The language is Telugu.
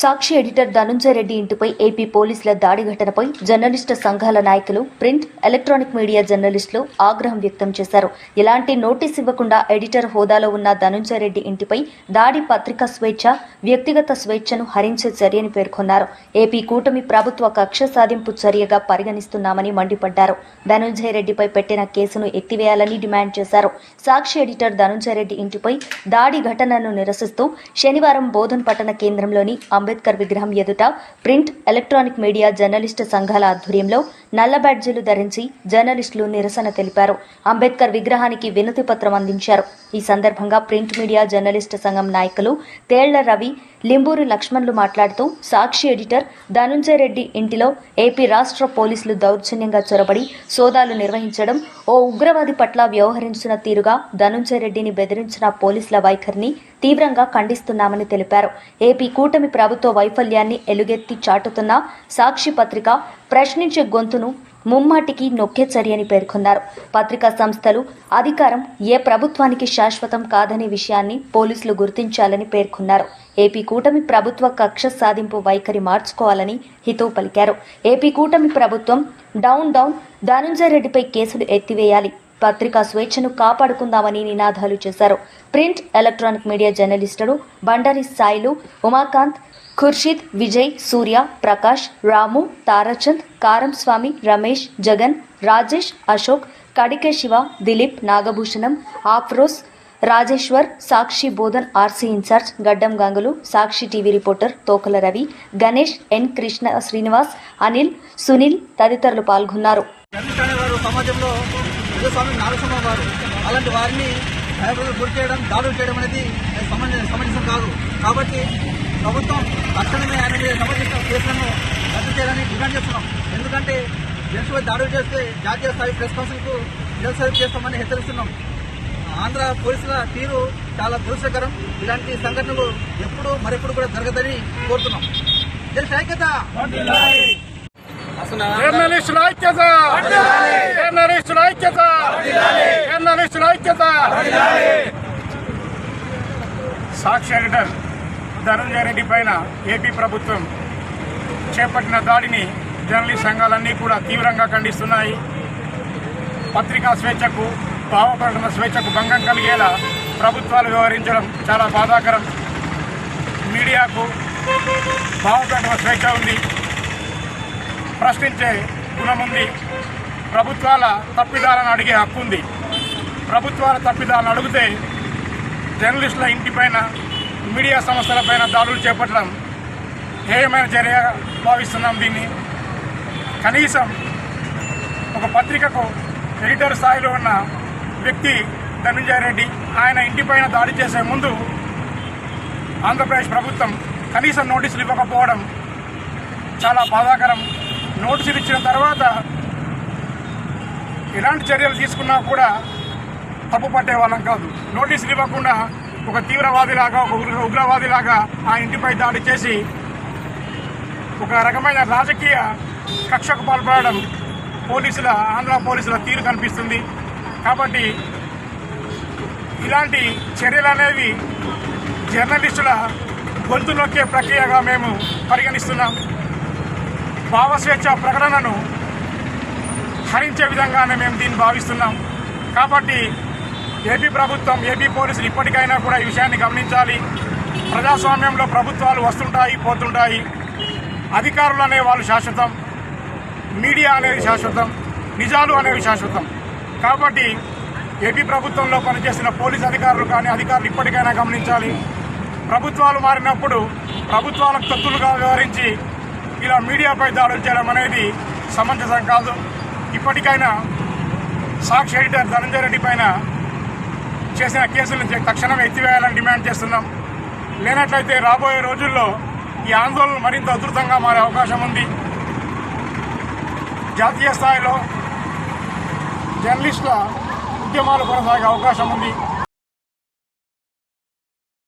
సాక్షి ఎడిటర్ ధనుంజయ రెడ్డి ఇంటిపై ఏపీ పోలీసుల దాడి ఘటనపై జర్నలిస్టు సంఘాల నాయకులు ప్రింట్ ఎలక్ట్రానిక్ మీడియా జర్నలిస్టులు ఆగ్రహం వ్యక్తం చేశారు. ఎలాంటి నోటీస్ ఇవ్వకుండా ఎడిటర్ హోదాలో ఉన్న ధనుంజయ రెడ్డి ఇంటిపై దాడి పత్రికా స్వేచ్ఛ వ్యక్తిగత స్వేచ్ఛను హరించే చర్యని పేర్కొన్నారు. ఏపీ కూటమి ప్రభుత్వ కక్ష సాధింపు చర్యగా పరిగణిస్తున్నామని మండిపడ్డారు. ధనుంజయ రెడ్డిపై పెట్టిన కేసును ఎత్తివేయాలని డిమాండ్ చేశారు. సాక్షి ఎడిటర్ ధనుంజయ రెడ్డి ఇంటిపై దాడి ఘటనను నిరసిస్తూ శనివారం బోధన్ పట్టణ కేంద్రంలోని అంబేద్కర్ విగ్రహం ఎదుట ప్రింట్ ఎలక్ట్రానిక్ మీడియా జర్నలిస్టు సంఘాల ఆధ్వర్యంలో నల్ల బ్యాడ్జీలు ధరించి జర్నలిస్టులు నిరసన తెలిపారు. అంబేద్కర్ విగ్రహానికి వినతి పత్రం అందించారు. ఈ సందర్భంగా ప్రింట్ మీడియా జర్నలిస్టు సంఘం నాయకులు తేళ్ళ రవి లింబూరి లక్ష్మణ్లు మాట్లాడుతూ సాక్షి ఎడిటర్ ధనుంజయ రెడ్డి ఇంటిలో ఏపీ రాష్ట్ర పోలీసులు దౌర్జన్యంగా చొరబడి సోదాలు నిర్వహించడం ఓ ఉగ్రవాది పట్ల వ్యవహరించిన తీరుగా ధనుంజయ రెడ్డిని బెదిరించిన పోలీసుల వైఖరిని తీవ్రంగా ఖండిస్తున్నామని తెలిపారు. ఏపీ కూటమి ప్రభుత్వ వైఫల్యాన్ని ఎలుగెత్తి చాటుతున్న సాక్షి పత్రిక ప్రశ్నించే గొంతును ముమ్మాటికి నొక్కేచర్యని పేర్కొన్నారు. పత్రికా సంస్థలు అధికారం ఏ ప్రభుత్వానికి శాశ్వతం కాదనే విషయాన్ని పోలీసులు గుర్తించాలని పేర్కొన్నారు. ఏపీ కూటమి ప్రభుత్వ కక్ష సాధింపు వైఖరి మార్చుకోవాలని హితవు పలికారు. ఏపీ కూటమి ప్రభుత్వం డౌన్ డౌన్ ధనుంజయ రెడ్డిపై కేసులు ఎత్తివేయాలి. పత్రికా స్వేచ్ఛను కాపాడుకుందామని నినాదాలు చేశారు. ప్రింట్ ఎలక్ట్రానిక్ మీడియా జర్నలిస్టులు బండారి సాయిలు ఉమాకాంత్ ఖుర్షిద్ విజయ్ సూర్య Prakash Ramu Tarachand Karam Swamy Ramesh Jagan Rajesh Ashok Kadike Shiva Dilip Nagabhushanam Afroz Rajeshwar Sakshi Bodhan RC incharge Gaddam Gangulu Sakshi TV reporter Tokala Ravi Ganesh N Krishna Srinivas Anil Sunil తదితరులు పాల్గొన్నారు. సమాజంలో అలాంటి వారిని గురి చేయడం దాడులు చేయడం అనేది సమంజసం కాదు. కాబట్టి ప్రభుత్వం తక్షణమే ఆయన మీద సమర్పించిన కేసులను రద్దు చేయాలని డిమాండ్ చేస్తున్నాం. ఎందుకంటే జడ్జిపై దాడులు చేస్తే జాతీయ స్థాయి ప్రెస్ కౌన్సిల్కు నిరసన చేస్తామని హెచ్చరిస్తున్నాం. ఆంధ్ర పోలీసుల తీరు చాలా దురదృష్టకరం. ఇలాంటి సంఘటనలు ఎప్పుడు మరెప్పుడు కూడా జరగదని కోరుతున్నాం. జై ఐక్యత! జర్నలిస్టుల ఐక్యత! జర్నలిస్టుల ఐక్యత! జర్నలిస్టుల ఐక్యత! సాక్షి ఎడిటర్ ధనంజయ రెడ్డి పైన ఏపీ ప్రభుత్వం చేపట్టిన దాడిని జర్నలిస్ట్ సంఘాలన్నీ కూడా తీవ్రంగా ఖండిస్తున్నాయి. పత్రికా స్వేచ్ఛకు భావ ప్రకటన స్వేచ్ఛకు భంగం కలిగేలా ప్రభుత్వాలు వ్యవహరించడం చాలా బాధాకరం. మీడియాకు భావ ప్రకటన స్వేచ్ఛ ఉంది. ప్రశ్నించే గుణం ఉంది. ప్రభుత్వాల తప్పిదాలను అడిగే హక్కు ఉంది. ప్రభుత్వాల తప్పిదాలను అడిగితే జర్నలిస్టుల ఇంటిపైన మీడియా సంస్థలపైన దాడులు చేపట్టడం హేయమైన చర్య భావిస్తున్నాం దీన్ని. కనీసం ఒక పత్రికకు ఎడిటర్ స్థాయిలో ఉన్న వ్యక్తి ధనంజయ రెడ్డి ఆయన ఇంటిపైన దాడి చేసే ముందు ఆంధ్రప్రదేశ్ ప్రభుత్వం కనీసం నోటీసులు ఇవ్వకపోవడం చాలా బాధాకరం. నోటీసులు ఇచ్చిన తర్వాత ఎలాంటి చర్యలు తీసుకున్నా కూడా తప్పు పట్టే వాళ్ళం కాదు. నోటీసులు ఇవ్వకుండా ఒక తీవ్రవాదిలాగా ఒక ఉగ్రవాదిలాగా ఆ ఇంటిపై దాడి చేసి ఒక రకమైన రాజకీయ కక్షకు పాల్పడడం పోలీసుల ఆంధ్ర పోలీసుల తీరు కనిపిస్తుంది. కాబట్టి ఇలాంటి చర్యలు అనేవి జర్నలిస్టుల గొంతు నొక్కే ప్రక్రియగా మేము పరిగణిస్తున్నాం. భావస్వేచ్ఛ ప్రకటనను హరించే విధంగానే మేము దీన్ని భావిస్తున్నాం. కాబట్టి ఏపీ ప్రభుత్వం ఏపీ పోలీసులు ఇప్పటికైనా కూడా ఈ విషయాన్ని గమనించాలి. ప్రజాస్వామ్యంలో ప్రభుత్వాలు వస్తుంటాయి పోతుంటాయి. అధికారులు అనే వాళ్ళు శాశ్వతం మీడియా అనేది శాశ్వతం నిజాలు అనేవి శాశ్వతం. కాబట్టి ఏపీ ప్రభుత్వంలో పనిచేసిన పోలీస్ అధికారులు కానీ అధికారులు ఇప్పటికైనా గమనించాలి. ప్రభుత్వాలు మారినప్పుడు ప్రభుత్వాలకు తత్తులుగా వ్యవహరించి ఇలా మీడియాపై దాడులు చేయడం అనేది సమంజసం కాదు. ఇప్పటికైనా సాక్షి ఎడిటర్ ధనంజయ రెడ్డి పైన చేసిన కేసులను తక్షణం ఎత్తివేయాలని డిమాండ్ చేస్తున్నాం. లేనట్లయితే రాబోయే రోజుల్లో ఈ ఆందోళన మరింత ఉధృతంగా మారే అవకాశం ఉంది. జాతీయ స్థాయిలో జర్నలిస్టుల ఉద్యమాలు కొనసాగే అవకాశం ఉంది.